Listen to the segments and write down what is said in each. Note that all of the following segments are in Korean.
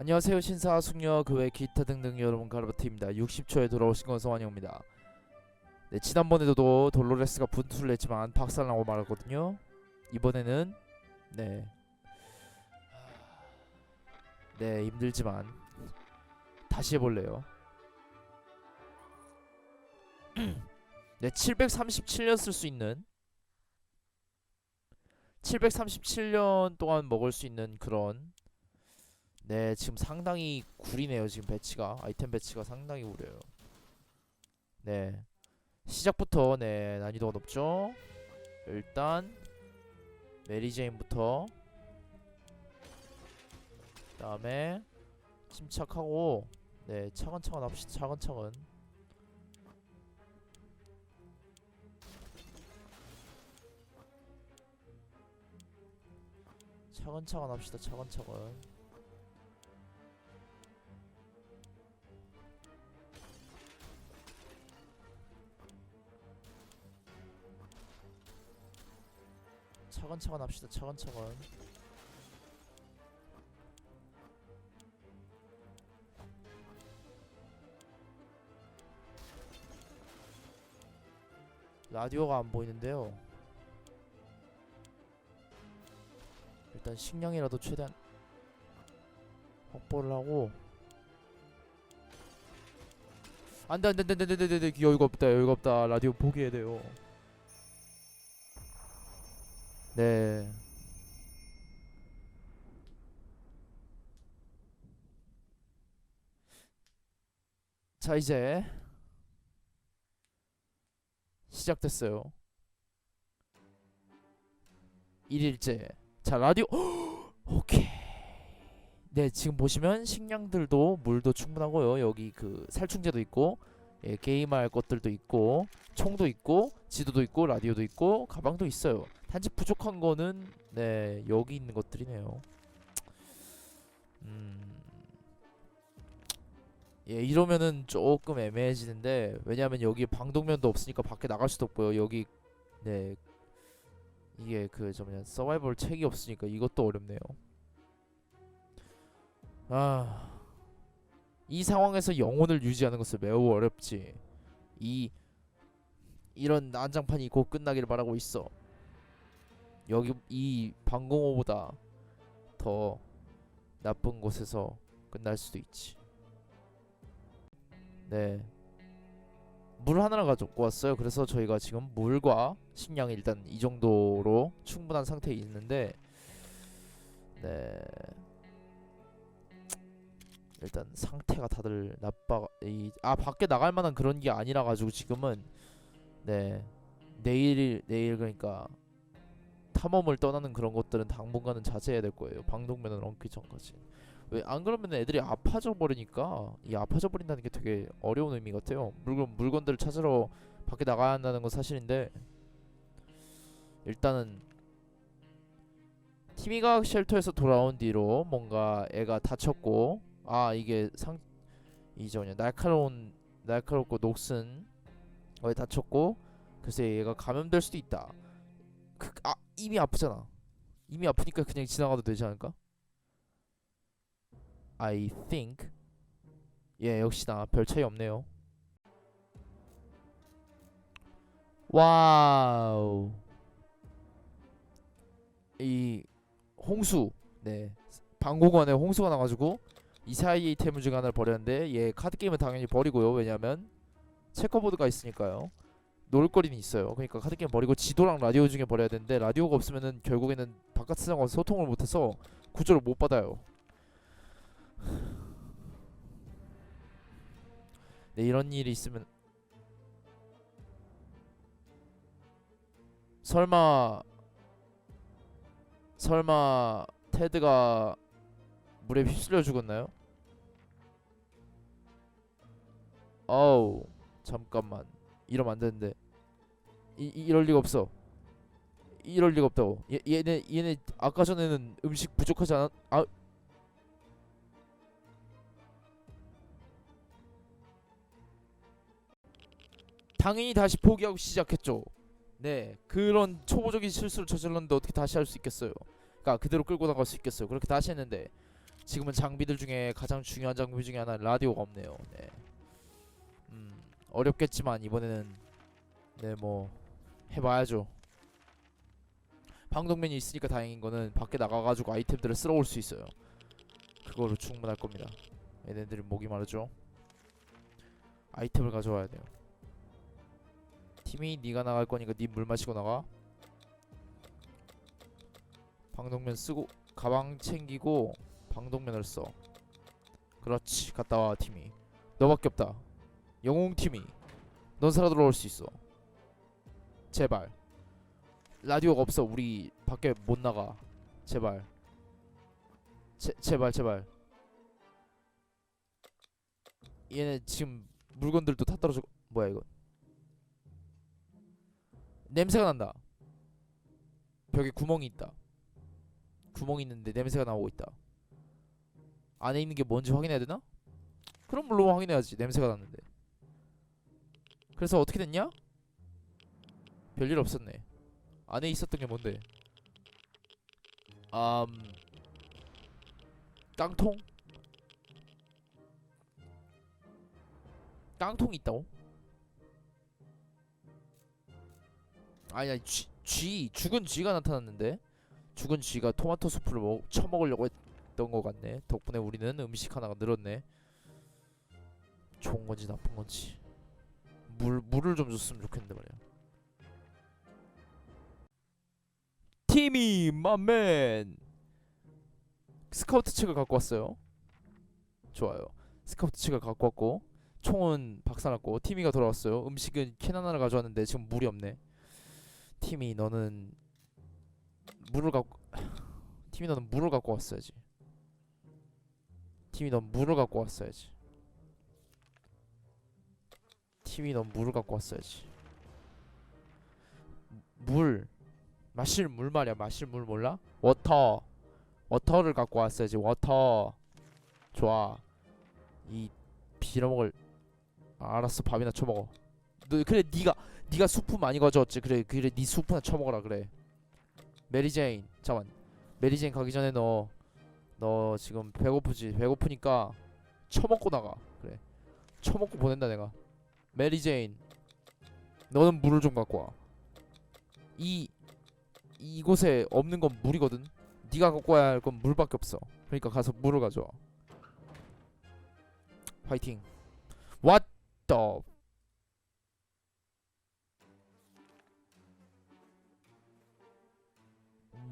안녕하세요 신사 숙녀 그 외 기타 등등 여러분 가르바트입니다. 60초에 돌아오신 것을 환영합니다. 네 지난번에도 돌로레스가 분투를 했지만 박살나고 말았거든요. 이번에는 네. 네, 힘들지만 다시 해볼래요. 네 737년 쓸 수 있는 737년 동안 먹을 수 있는 그런 네 지금 상당히 구리네요 지금 배치가. 아이템 배치가 상당히 구려요. 네. 시작부터 네 난이도가 높죠? 일단 메리제인부터. 그 다음에 침착하고 네 차근차근 합시다 차근차근. 차근차근 합시다 차근차근 차근차근 합시다 차근차근. 라디오가 안 보이는데요. 일단 식량이라도 최대한 확보를 하고. 안돼 안돼 안돼 안돼 안돼 여유가 없다 여유가 없다. 라디오 포기해야 돼요 네. 자, 이제 시작됐어요. 1일째. 자, 라디오 오케이. 네, 지금 보시면 식량들도 물도 충분하고요. 여기 그 살충제도 있고 예, 게임할 것들도 있고 총도 있고 지도도 있고 라디오도 있고 가방도 있어요. 단지 부족한 거는 네 여기 있는 것들이네요. 음, 예 이러면은 조금 애매해지는데 왜냐하면 여기 방독면도 없으니까 밖에 나갈 수도 없고요. 여기 네 이게 그 저뭐냐 서바이벌 책이 없으니까 이것도 어렵네요. 아. 이 상황에서 영혼을 유지하는 것은 매우 어렵지. 이 이런 난장판이 곧 끝나기를 바라고 있어. 여기 이 방공호보다 더 나쁜 곳에서 끝날 수도 있지. 네. 물 하나를 가지고 왔어요. 그래서 저희가 지금 물과 식량이 일단 이 정도로 충분한 상태에 있는데 네. 일단 상태가 다들 나빠 이 아 밖에 나갈 만한 그런 게 아니라 가지고 지금은 네 내일 내일 그러니까 탐험을 떠나는 그런 것들은 당분간은 자제해야 될 거예요. 방독면은 엉키기 전까지. 왜 안 그러면 애들이 아파져 버리니까 이 아파져 버린다는 게 되게 어려운 의미 같아요. 물건 물건들을 찾으러 밖에 나가야 한다는 건 사실인데 일단은 티미가 쉘터에서 돌아온 뒤로 뭔가 애가 다쳤고 아 이게 상 뭐냐 날카로운 날카롭고 녹슨 거에 다쳤고 글쎄 얘가 감염될 수도 있다. 그, 아 이미 아프잖아. 이미 아프니까 그냥 지나가도 되지 않을까? I think 예 역시나 별 차이 없네요. 와우 이 홍수 네 방공원에 홍수가 나가지고 이 사이의 이템 중 하나를 버렸는데 얘 카드 게임은 당연히 버리고요. 왜냐면 체커보드가 있으니까요. 놀거리는 있어요. 그러니까 카드 게임 버리고 지도랑 라디오 중에 버려야 되는데 라디오가 없으면은 결국에는 바깥 세상과 소통을 못해서 구조를 못 받아요. 네 이런 일이 있으면 설마 설마 테드가 물에 휩쓸려 죽었나요? 어우 잠깐만 이러면 안 되는데. 이, 이 이 럴 리가 없어. 이럴 리가 없다고. 얘 얘네 얘네 아까 전에는 음식 부족하지 않았 아. 당연히 다시 포기하고 시작했죠. 네 그런 초보적인 실수를 저질렀는데 어떻게 다시 할 수 있겠어요? 그러니까 그대로 끌고 나갈 수 있겠어요? 그렇게 다시 했는데 지금은 장비들 중에 가장 중요한 장비 중에 하나 라디오가 없네요. 네. 음 어렵겠지만 이번에는 네 뭐 해봐야죠. 방독면이 있으니까 다행인 거는 밖에 나가가지고 아이템들을 쓸어올 수 있어요. 그거로 충분할 겁니다. 얘네들이 목이 마르죠. 아이템을 가져와야 돼요. 팀이 네가 나갈 거니까 네 물 마시고 나가. 방독면 쓰고 가방 챙기고 방독면을 써. 그렇지 갔다 와 팀이. 너밖에 없다. 영웅 팀이. 넌 살아 돌아올 수 있어. 제발. 라디오가 없어. 우리 밖에 못 나가. 제발. 제, 제발 제발. 얘네 지금 물건들도 다 떨어져. 뭐야 이거? 냄새가 난다. 벽에 구멍이 있다. 구멍이 있는데 냄새가 나오고 있다. 안에 있는 게 뭔지 확인해야 되나? 그럼 물론 확인해야지. 냄새가 났는데. 그래서 어떻게 됐냐? 별일 없었네. 안에 있었던 게 뭔데? 음 깡통? 깡통이 있다고? 아니 아니 쥐, 쥐 죽은 쥐가 나타났는데 죽은 쥐가 토마토 수프를 먹, 처먹으려고 했던 것 같네 덕분에 우리는 음식 하나가 늘었네 좋은 건지 나쁜 건지 물 물을 좀 줬으면 좋겠는데 말이야. 티미 마맨! 스카우트 책을 갖고 왔어요. 좋아요. 스카우트 책을 갖고 왔고 총은 박살났고 티미가 돌아왔어요. 음식은 캔 하나를 가져왔는데 지금 물이 없네. 팀이 너는 물을 갖고 팀이 너는 물을 갖고 왔어야지. 팀이 넌 물을 갖고 왔어야지. 팀이 넌 물을 갖고 왔어야지. 물 마실 물 말이야 마실 물 몰라? 워터 워터를 갖고 왔어야지 워터. 좋아. 이 빌어먹을 아, 알았어 밥이나 쳐먹어. 너 그래 니가 니가 수프 많이 가져왔지. 그래 그래 니 수프나 쳐먹어라 그래. 메리제인 잠깐 메리제인 가기 전에 너너 지금 배고프지? 배고프니까 쳐먹고 나가. 그래. 쳐먹고 보낸다 내가 메리 제인 너는 물을 좀 갖고 와 이 이곳에 없는 건 물이거든. 네가 갖고 와야 할 건 물밖에 없어. 그러니까 가서 물을 가져와. 화이팅. What the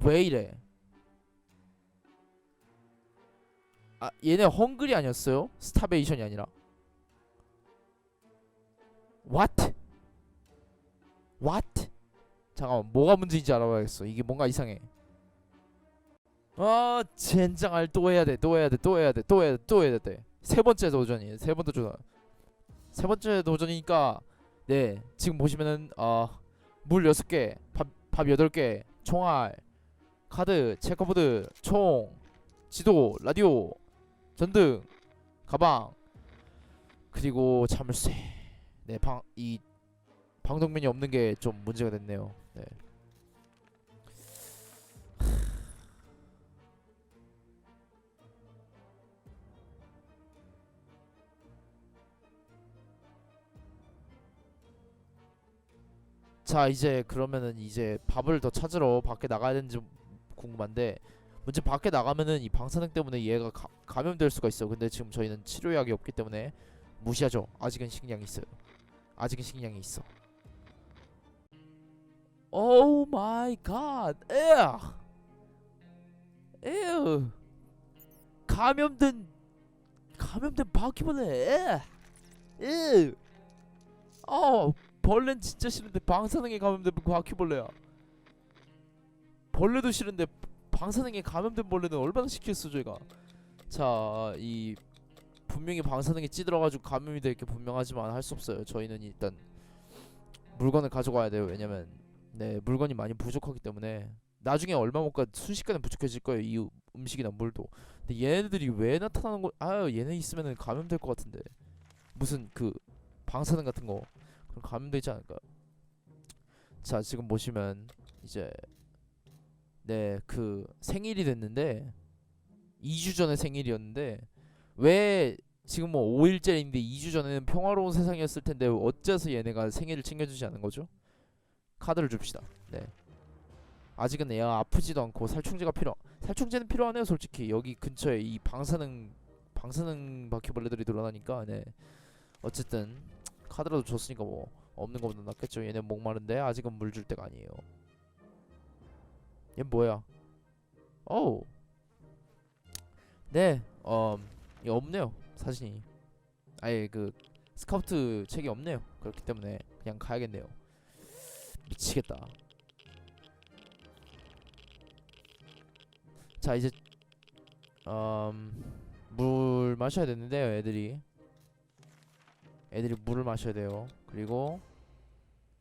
왜 이래? 아 얘네 헝그리 아니었어요? 스타베이션이 아니라 What? What? 잠깐만 뭐가 문제인지 알아봐야겠어 이게 뭔가 이상해 아 젠장할 또 해야 돼 또 해야 돼 또 해야 돼 또 해야 돼 또 해야 돼세 번째 도전이에요 세 번째 도전 세 번째 도전이니까 네 지금 보시면은 어물 여섯 개밥밥 여덟 개 총알 카드, 체커보드, 총, 지도, 라디오, 전등, 가방, 그리고 자물쇠. 네, 방 이 방독면이 없는 게 좀 문제가 됐네요. 네. 자 이제 그러면은 이제 밥을 더 찾으러 밖에 나가야 되는지 궁금한데 문제 밖에 나가면은 이 방사능 때문에 얘가 가, 감염될 수가 있어. 근데 지금 저희는 치료약이 없기 때문에 무시하죠. 아직은 식량이 있어요. 아직은 식량이 있어. 오 마이 갓. 에어. 에어. 감염된 감염된 바퀴벌레. 에. 어, 벌레는 진짜 싫은데 방사능에 감염된 바퀴벌레야. 벌레도 싫은데 방사능에 감염된 벌레는 얼마나 시켰어 저희가 자 이 분명히 방사능에 찌들어가지고 감염이 될 게 분명하지만 할 수 없어요. 저희는 일단 물건을 가져가야 돼요. 왜냐면 네 물건이 많이 부족하기 때문에. 나중에 얼마 못 가 순식간에 부족해질 거예요 이 음식이나 물도. 근데 얘네들이 왜 나타나는 거 아유 얘네 있으면은 감염될 것 같은데. 무슨 그 방사능 같은 거. 그럼 감염되지 않을까. 자 지금 보시면 이제 네, 그 생일이 됐는데 2주 전에 생일이었는데 왜 지금 뭐 5일째인데 2주 전에는 평화로운 세상이었을 텐데 어째서 얘네가 생일을 챙겨주지 않는 거죠? 카드를 줍시다. 네. 아직은 얘가 아프지도 않고 살충제가 필요. 살충제는 필요하네요, 솔직히. 여기 근처에 이 방사능 방사능 바퀴벌레들이 돌아다니까. 네. 어쨌든 카드라도 줬으니까 뭐 없는 것보다 낫겠죠. 얘네 목마른데 아직은 물 줄 때가 아니에요. 얘 뭐야? 어우. 네. 어, 이 없네요. 사진이. 아예 그 스카우트 책이 없네요. 그렇기 때문에 그냥 가야겠네요. 미치겠다. 자 이제 음, 물 마셔야 되는데요, 애들이. 애들이 물을 마셔야 돼요. 그리고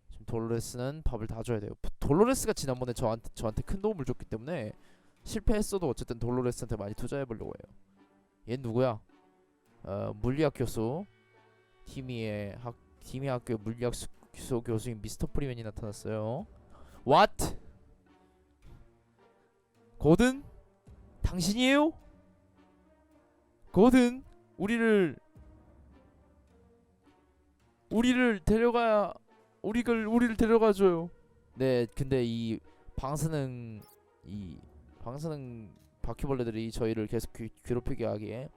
지금 돌로레스는 밥을 다 줘야 돼요. 돌로레스가 지난번에 저한테 저한테 큰 도움을 줬기 때문에 실패했어도 어쨌든 돌로레스한테 많이 투자해 보려고 해요. 얘 누구야? 어, 물리학 교수 티미의 학 티미 학교 물리학 수, 수 교수인 미스터 프리맨이 나타났어요. What? 고든? 당신이에요? 고든 우리를 우리를 데려가야 우리를 우리를 데려가줘요. 네, 근데 이 방사능 이 방사능 바퀴벌레들이 저희를 계속 귀, 괴롭히게 하기에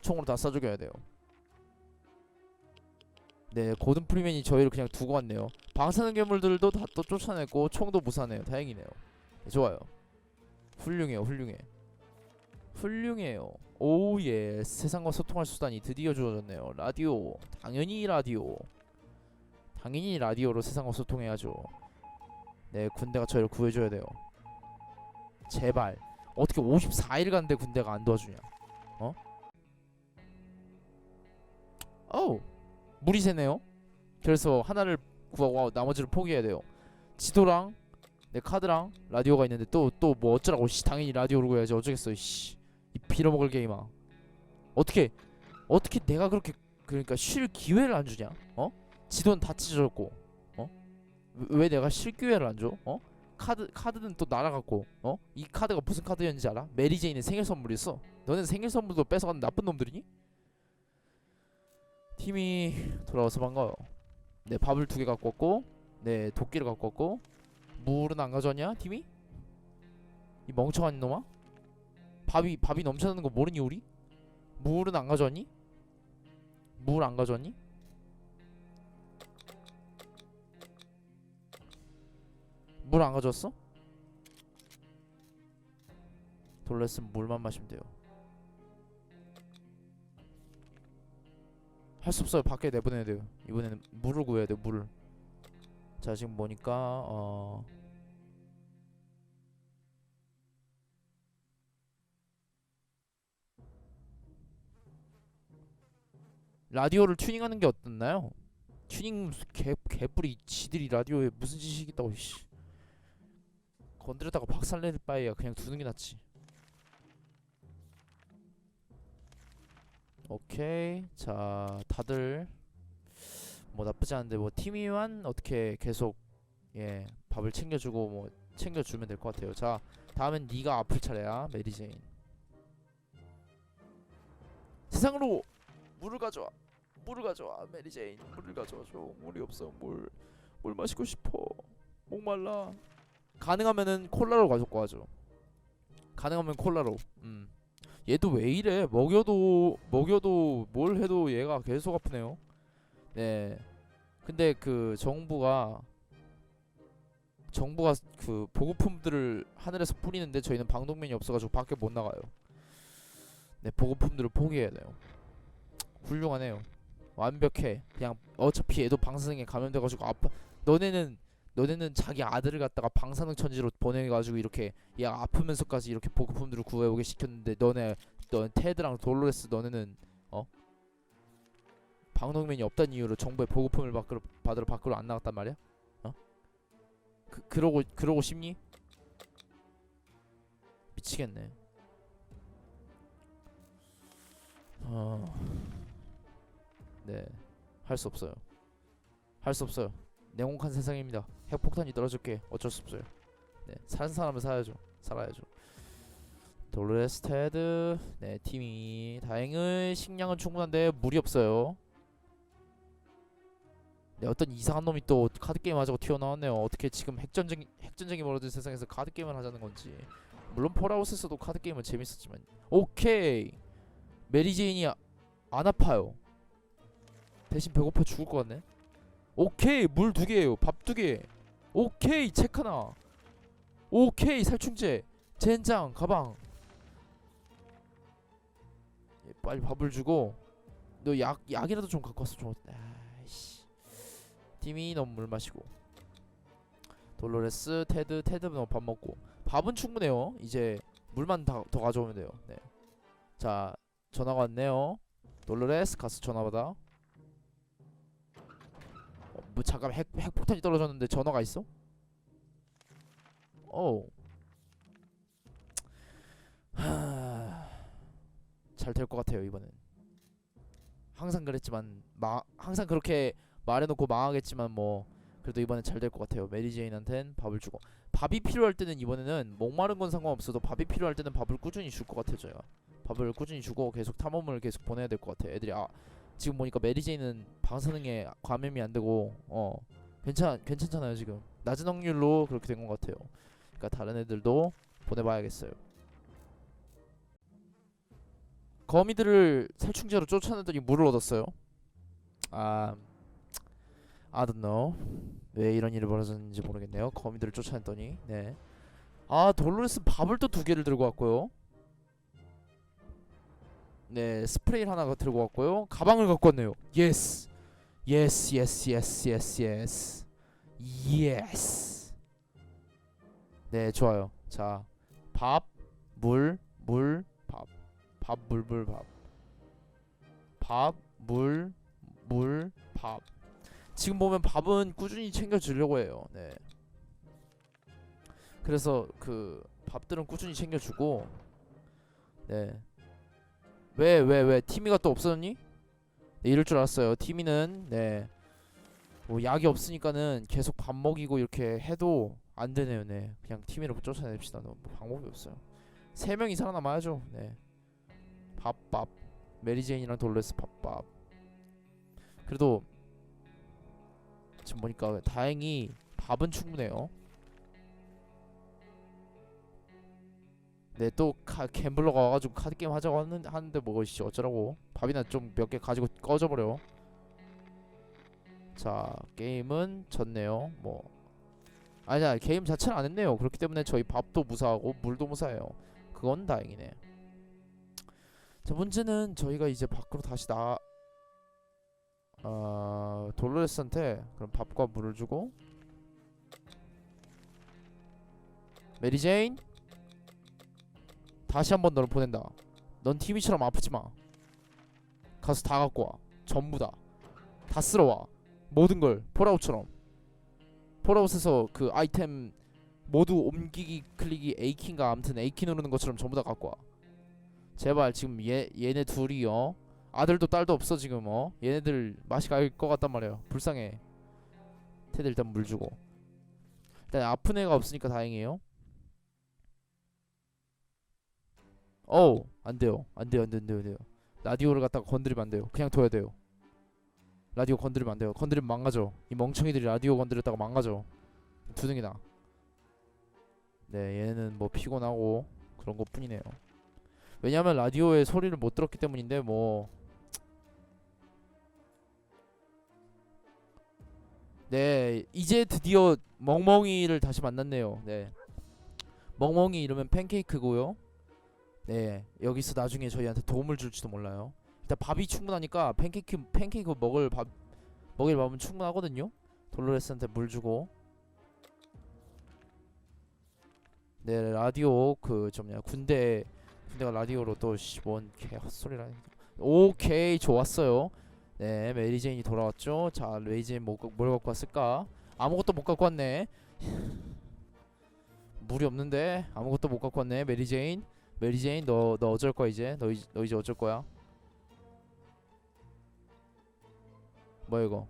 총으로 다 쏴 죽여야 돼요. 네, 고든 프리맨이 저희를 그냥 두고 왔네요. 방사능 괴물들도 다 또 쫓아냈고 총도 무사네요. 다행이네요. 네, 좋아요. 훌륭해요, 훌륭해. 훌륭해요. 오예, 세상과 소통할 수단이 드디어 주어졌네요. 라디오, 당연히 라디오. 당연히 라디오로 세상과 소통해야죠. 네, 군대가 저희를 구해줘야 돼요. 제발. 어떻게 54일 간데 군대가 안 도와주냐? 어? 어우, 물이 새네요. 그래서 하나를 구하고 나머지를 포기해야 돼요. 지도랑 내 카드랑 라디오가 있는데 또 또 뭐 어쩌라고 씨 당연히 라디오로 구해야지 어쩌겠어 씨. 이 빌어먹을 게임아. 어떻게 어떻게 내가 그렇게 그러니까 쉴 기회를 안 주냐? 어? 지도는 다 찢어졌고. 어? 왜, 왜 내가 쉴 기회를 안 줘? 어? 카드 카드는 또 날아갔고. 어? 이 카드가 무슨 카드였는지 알아? 메리 제인의 생일 선물이었어. 너는 생일 선물도 뺏어가는 나쁜 놈들이니? 팀이 돌아와서 반가워요. 네 밥을 두 개 갖고 왔고, 네 도끼를 갖고 왔고, 물은 안 가져왔냐 팀이? 이 멍청한 놈아? 밥이 밥이 넘쳐나는 거 모르니 우리? 물은 안 가져왔니? 물 안 가져왔니? 물 안 가져왔어? 돌레스는 물만 마시면 돼요. 할 수 없어요. 밖에 내보내야 돼요. 이번에는 물을 구해야 돼요. 물을. 자 지금 보니까 어 라디오를 튜닝하는 게 어떻나요? 튜닝 개 개뿔이 지들이 라디오에 무슨 지식이 있다고 씨. 건드렸다가 박살낼 바에야 그냥 두는 게 낫지. 오케이 자 다들 뭐 나쁘지 않은데 뭐 팀이만 어떻게 계속 예 밥을 챙겨주고 뭐 챙겨주면 될 것 같아요. 자 다음엔 네가 아플 차례야 메리 제인. 세상으로 물을 가져와. 물을 가져와 메리 제인. 물을 가져와 줘. 물이 없어. 물. 물 마시고 싶어. 목말라. 가능하면은 콜라로 가져고 하죠. 가능하면 콜라로. 음. 얘도 왜 이래? 먹여도 먹여도 뭘 해도 얘가 계속 아프네요. 네. 근데 그 정부가 정부가 그 보급품들을 하늘에서 뿌리는데 저희는 방독면이 없어가지고 밖에 못 나가요. 네, 보급품들을 포기해야 돼요. 훌륭하네요. 완벽해. 그냥 어차피 얘도 방사능에 감염돼가지고 아파. 너네는 너네는 자기 아들을 갖다가 방사능 천지로 보내가지고 이렇게 얘 아프면서까지 이렇게 보급품들을 구해오게 시켰는데 너네 너 테드랑 돌로레스 너네는 어 방독면이 없다는 이유로 정부의 보급품을 밖으로 받으러 밖으로 안 나갔단 말이야? 어? 그 그러고 그러고 싶니? 미치겠네. 어. 네. 할 수 없어요. 할 수 없어요. 냉혹한 세상입니다. 핵폭탄이 떨어질게. 어쩔 수 없어요. 네. 사는 사람은 살아야죠. 살아야죠. 돌레스 테드. 네 팀이 다행히 식량은 충분한데 물이 없어요. 네 어떤 이상한 놈이 또 카드 게임 하자고 튀어나왔네요. 어떻게 지금 핵전쟁 핵전쟁이 벌어진 세상에서 카드 게임을 하자는 건지. 물론 폴아웃에서도 카드 게임은 재밌었지만. 오케이! 메리 제인이 아- 안 아파요. 대신 배고파 죽을 것 같네. 오케이! 물 두 개예요. 밥 두개 오케이 책 하나. 오케이 살충제. 젠장 가방. 예, 빨리 밥을 주고 너 약 약이라도 좀 갖고 왔어 좀 아이씨. 팀이 너무 물 마시고. 돌로레스 테드 테드 너무 밥 먹고. 밥은 충분해요. 이제 물만 다, 더 가져오면 돼요. 네자 전화가 왔네요. 돌로레스 가서 전화 받아. 어, 뭐 잠깐 핵 핵폭탄이 떨어졌는데 전화가 있어? 오잘될 것 같아요 이번엔. 항상 그랬지만 마 항상 그렇게 말해놓고 망하겠지만 뭐 그래도 이번엔 잘 될 것 같아요. 메리 제인한텐 밥을 주고. 밥이 필요할 때는 이번에는 목마른 건 상관없어도 밥이 필요할 때는 밥을 꾸준히 줄 것 같아요 제가. 밥을 꾸준히 주고 계속 탐험을 계속 보내야 될 것 같아요. 애들이 아 지금 보니까 메리 제인은 방사능에 감염이 안 되고 어 괜찮 괜찮잖아요 지금 낮은 확률로 그렇게 된 것 같아요 그러니까 다른 애들도 보내봐야겠어요 거미들을 살충제로 쫓아내더니 물을 얻었어요. 아, I don't know 왜 이런 일이 벌어졌는지 모르겠네요. 거미들을 쫓아냈더니 네. 아 돌로레스 밥을 또 두 개를 들고 왔고요. 네 스프레이를 하나 들고 왔고요. 가방을 갖고 왔네요. Yes, yes, yes, yes, yes, yes, yes. 네 좋아요. 자 밥, 물, 물, 밥. 밥, 물, 물, 밥. 밥, 물, 물, 밥. 지금 보면 밥은 꾸준히 챙겨 주려고 해요. 네. 그래서 그 밥들은 꾸준히 챙겨 주고 네. 왜 왜 왜 티미가 또 없어졌니? 네, 이럴 줄 알았어요. 티미는 네. 뭐 약이 없으니까는 계속 밥 먹이고 이렇게 해도 안 되네요. 네. 그냥 티미로 쫓아냅시다. 뭐 방법이 없어요. 세 명이 살아남아야죠. 네. 밥밥 메리제인이랑 돌레스 밥밥 그래도 지금 보니까 다행히 밥은 충분해요 네또 갬블러가 와가지고 카드 게임 하자고 하는, 하는데 뭐 씨, 어쩌라고. 밥이나 좀 몇 개 가지고 꺼져버려. 자 게임은 졌네요. 뭐. 아니야 게임 자체는 안 했네요. 그렇기 때문에 저희 밥도 무사하고 물도 무사해요. 그건 다행이네. 자 문제는 저희가 이제 밖으로 다시 나 어, 돌로레스한테 그럼 밥과 물을 주고. 메리제인 다시 한 번 너를 보낸다. 넌 티미처럼 아프지마. 가서 다 갖고 와. 전부 다다 쓸어와. 모든 걸 폴아웃처럼. 폴아웃에서 그 아이템 모두 옮기기 클릭이 A키인가? 아무튼 A키 누르는 것처럼 전부 다 갖고 와. 제발 지금 얘 얘네 둘이요 아들도 딸도 없어 지금 어? 얘네들 맛이 갈 것 같단 말이야 불쌍해. 테드 일단 물 주고. 일단 아픈 애가 없으니까 다행이에요 어우 안 돼요. 안 돼요 안 돼요 안 돼요 안 돼요. 라디오를 갖다가 건드리면 안 돼요. 그냥 둬야 돼요. 라디오 건드리면 안 돼요. 건드리면 망가져. 이 멍청이들이 라디오 건드렸다가 망가져. 두는 게 나아 네 얘는 뭐 피곤하고 그런 것 뿐이네요. 왜냐면 라디오의 소리를 못 들었기 때문인데 뭐. 네, 이제 드디어 멍멍이를 다시 만났네요. 네. 멍멍이 이러면 팬케이크고요. 네, 여기서 나중에 저희한테 도움을 줄지도 몰라요. 일단 밥이 충분하니까 팬케이크 팬케이크 먹을 밥 먹일 밥은 충분하거든요. 돌로레스한테 물 주고. 네, 라디오 그 좀냐 군대 군대가 라디오로 또뭔개 헛소리라. 오케이 좋았어요. 네 메리제인이 돌아왔죠. 자 메리제인 뭐, 뭘 갖고 왔을까? 아무것도 못 갖고 왔네. 물이 없는데 아무것도 못 갖고 왔네. 메리제인 메리 제인 너 너 어쩔 거야 이제? 너, 너 이제 어쩔 거야? 뭐야 이거?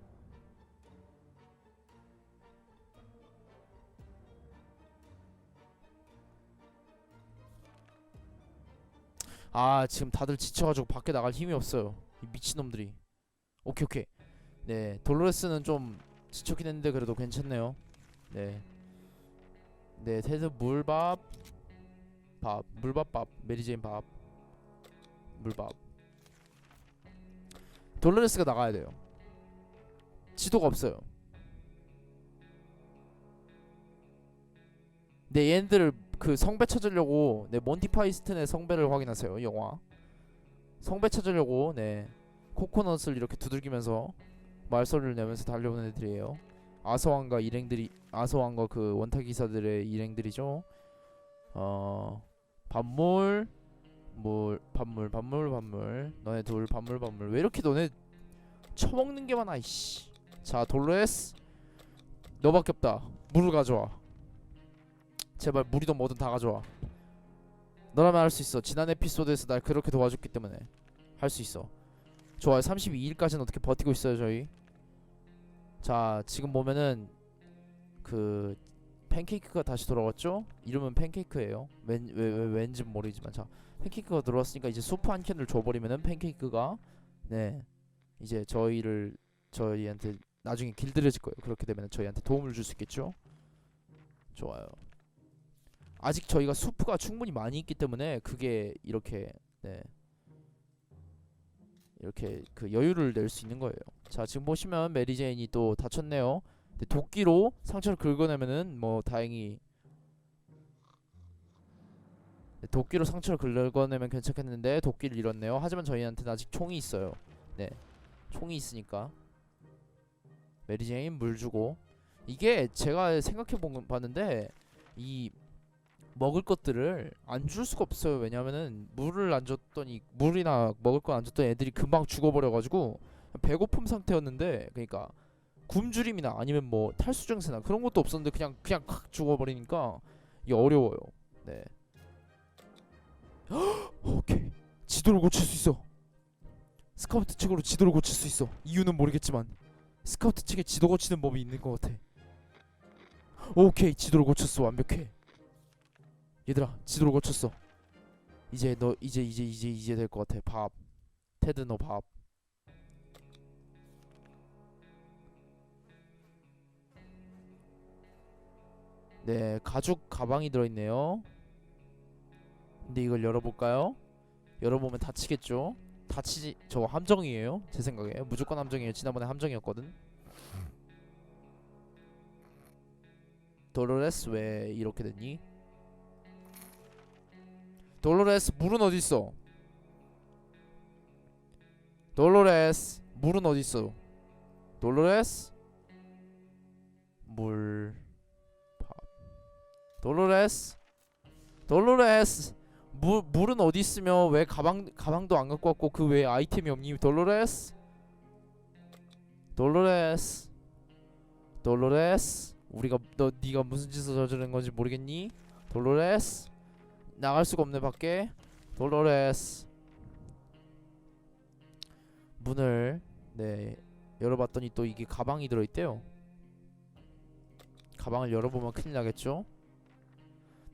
아 지금 다들 지쳐가지고 밖에 나갈 힘이 없어요. 이 미친놈들이. 오케이 오케이. 네 돌로레스는 좀 지쳤긴 했는데 그래도 괜찮네요. 네. 네, 테드 물밥 밥 물밥밥 메리제인 밥 물밥. 돌로레스가 나가야 돼요. 지도가 없어요. 네 얘네들을 그 성배 찾으려고 네 몬티 파이스튼의 성배를 확인하세요 영화. 성배 찾으려고 네 코코넛을 이렇게 두들기면서 말소리를 내면서 달려오는 애들이에요. 아서왕과 일행들이 아서왕과 그 원타 기사들의 일행들이죠. 어 반물 물 반물 반물 반물. 너네 둘 반물 반물. 왜 이렇게 너네 처먹는 게 많아 이씨. 자 돌레스. 너밖에 없다. 물을 가져와. 제발 물이든 뭐든 다 가져와. 너라면 할 수 있어. 지난 에피소드에서 날 그렇게 도와줬기 때문에 할 수 있어. 좋아요. 32일까지는 어떻게 버티고 있어요 저희? 자 지금 보면은 그 팬케이크가 다시 돌아왔죠? 이름은 팬케이크예요. 왠, 왜, 왜, 왠지 모르지만. 자 팬케이크가 들어왔으니까 이제 수프 한 캔을 줘버리면은 팬케이크가 네 이제 저희를 저희한테 나중에 길들여질 거예요. 그렇게 되면 저희한테 도움을 줄 수 있겠죠? 좋아요. 아직 저희가 수프가 충분히 많이 있기 때문에 그게 이렇게 네 이렇게 그 여유를 낼 수 있는 거예요. 자 지금 보시면 메리 제인이 또 다쳤네요. 도끼로 상처를 긁어내면은 뭐 다행히 네, 도끼로 상처를 긁어내면 괜찮겠는데 도끼를 잃었네요. 하지만 저희한테는 아직 총이 있어요. 네 총이 있으니까 메리 제인 물 주고 이게 제가 생각해 본 봤는데 이 먹을 것들을 안 줄 수가 없어요. 왜냐면은 물을 안 줬더니 물이나 먹을 거안 줬더니 애들이 금방 죽어버려가지고 배고픔 상태였는데 그러니까 굶주림이나 아니면 뭐 탈수 증세나 그런 것도 없었는데 그냥 그냥 확 죽어버리니까 이게 어려워요. 네. 오케이 지도를 고칠 수 있어. 스카우트 측으로 지도를 고칠 수 있어. 이유는 모르겠지만 스카우트 측에 지도 고치는 법이 있는 것 같아. 오케이 지도를 고쳤어 완벽해. 얘들아 지도를 고쳤어 이제 너 이제 이제 이제 이제 될 것 같아 밥 테드 너 밥 네 가죽 가방이 들어있네요 근데 이걸 열어볼까요? 열어보면 다치겠죠? 다치지 저 함정이에요 제 생각에 무조건 함정이에요 지난번에 함정이었거든 도로레스 왜 이렇게 됐니? 돌로레스 물은 어디 있어? 돌로레스 물은 어디 있어? 돌로레스 물 밥. 돌로레스 돌로레스 물 물은 어디 있으며 왜 가방 가방도 안 갖고 왔고 그 외에 아이템이 없니? 돌로레스 돌로레스 돌로레스 우리가 너 네가 무슨 짓을 저지른 건지 모르겠니? 돌로레스 나갈 수가 없네 밖에. 돌로레스 문을 네 열어봤더니 또 이게 가방이 들어있대요. 가방을 열어보면 큰일 나겠죠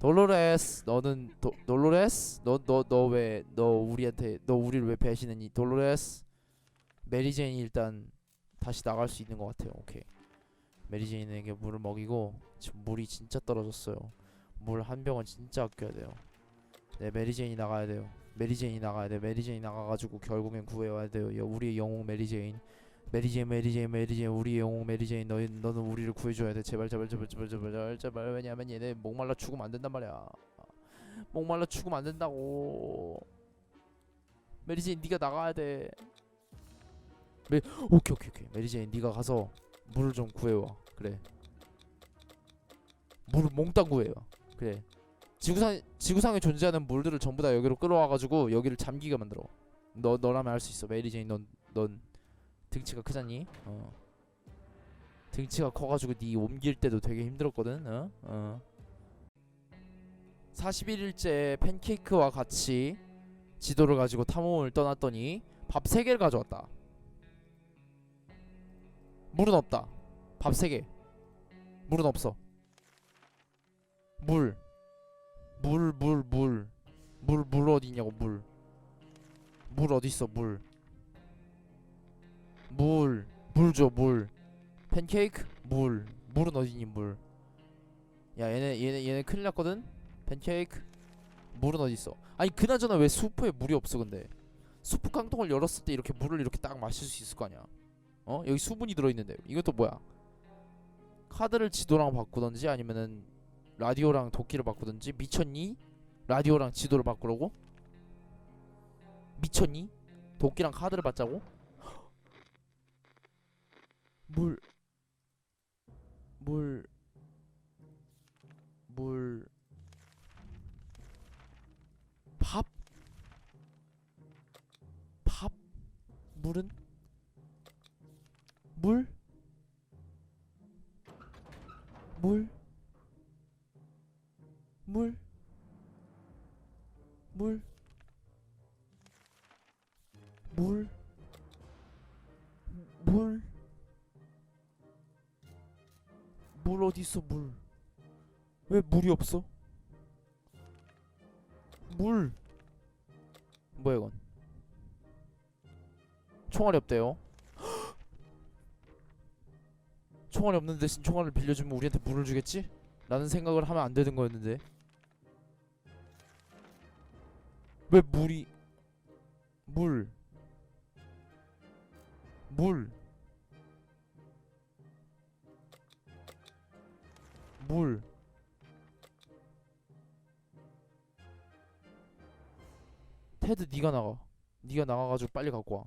돌로레스 너는 도, 돌로레스 너 너 너 왜 너 우리한테 너 우리를 왜 배신했니? 돌로레스 메리제인이 일단 다시 나갈 수 있는 것 같아요. 오케이. 메리제인에게 물을 먹이고 지금 물이 진짜 떨어졌어요. 물 한 병은 진짜 아껴야 돼요. 네 메리제인이 나가야 돼요. 메리제인이 나가야 돼. 메리제인이 나가가지고 결국엔 구해와야 돼요. 여- 우리의 영웅 메리제인 메리제인 메리제인 메리제인 우리의 영웅 메리제인 너희 너는 우리를 구해줘야 돼. 제발 제발 제발 제발 제발 제발 제발. 왜냐면 얘네 목말라 죽으면 안 된단 말이야. 목말라 죽으면 안 된다고. 메리제인 네가 나가야 돼. 메 오케이 오케이 오케이. 메리제인 네가 가서 물을 좀 구해와. 그래. 물을 몽땅 구해와. 그래. 지구상 지구상에 존재하는 물들을 전부 다 여기로 끌어와가지고 여기를 잠기게 만들어. 너 너라면 할 수 있어. 메리 제인 넌넌 등치가 크잖니? 어. 등치가 커가지고 네 옮길 때도 되게 힘들었거든. 어? 어. 41일째 팬케이크와 같이 지도를 가지고 탐험을 떠났더니 밥 3개를 가져왔다. 물은 없다. 밥 3개. 물은 없어. 물. 물, 물, 물. 물, 물 어디 있냐고, 물. 어디 있어 물. 물. 물 줘, 물. 팬케이크? 물. 물은 어디니, 물. 야, 얘네 얘네 얘네 큰일 났거든. 팬케이크. 물은 어디 있어? 아니, 그나저나 왜 수프에 물이 없어 근데? 수프 깡통을 열었을 때 이렇게 물을 이렇게 딱 마실 수 있을 거 아니야. 어? 여기 수분이 들어 있는데. 이것도 뭐야? 카드를 지도랑 바꾸던지 아니면은 라디오랑 도끼를 바꾸던지 미쳤니? 라디오랑 지도를 바꾸라고? 미쳤니? 도끼랑 카드를 받자고? 물, 물, 물, 밥, 밥, 물은? 물, 물, 물, 물. 물, 물, 물 어디 있어 물? 왜 물이 없어? 물. 뭐야 이건? 총알이 없대요. 총알이 없는 대신 총알을 빌려주면 우리한테 물을 주겠지? 라는 생각을 하면 안 되는 거였는데. 왜 물이 물 물. 물. 테드 네가 나가. 네가 나가가지고 빨리 갖고 와.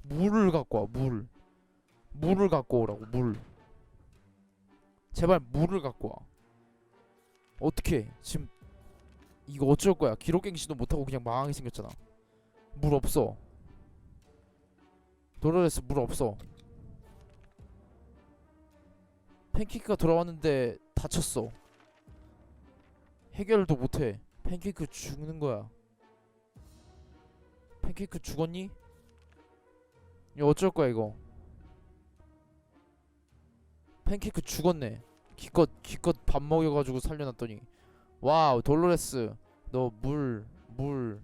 물을 갖고 와. 물. 물을 갖고 오라고. 물. 제발 물을 갖고 와. 어떻게? 지금 이거 어쩔 거야? 기록갱신도 못하고 그냥 망하게 생겼잖아. 물 없어. 도로레스 물 없어. 팬케이크가 돌아왔는데 다쳤어. 해결도 못해. 팬케이크 죽는 거야. 팬케이크 죽었니? 이거 어쩔 거야 이거. 팬케이크 죽었네. 기껏 기껏 밥 먹여가지고 살려놨더니 와우 돌로레스 너 물 물.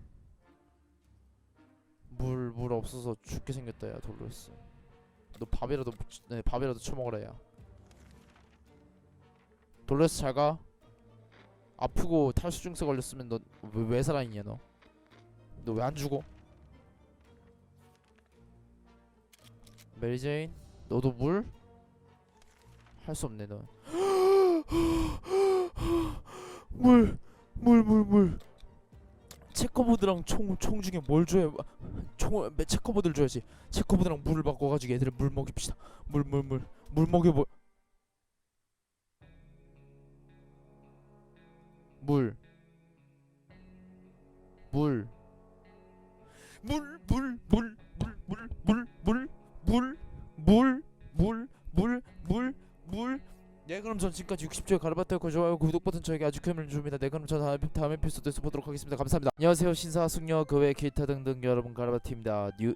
물, 물 없어서 죽게 생겼다 야 돌로레스 너 밥이라도 묻- 네 밥이라도 처먹어라 야 돌로레스 잘가 아프고 탈수 증세 걸렸으면 너 왜 살아있냐 너 너 왜 안 죽어 메리제인 너도 물? 할 수 없네 너 물, 물, 물, 물. 체커보드랑 총, 총 중에 뭘 줘야 총, 매 체커보드를 줘야지. 체커보드랑 물을 바꿔가지고 애들을 물 먹입시다. 물, 물, 물, 물 먹여보. 물, 물, 물, 물, 물, 물, 물, 물, 물, 물, 물, 물, 물, 물, 물. 네 그럼 전 지금까지 60초의 가르바테고 좋아요 구독 버튼 저에게 아주 큰 힘을 줍니다 네 그럼 저 다음, 다음 에피소드에서 보도록 하겠습니다 감사합니다 안녕하세요 신사 숙녀 그 외 기타 등등 여러분 가르바티입니다 뉴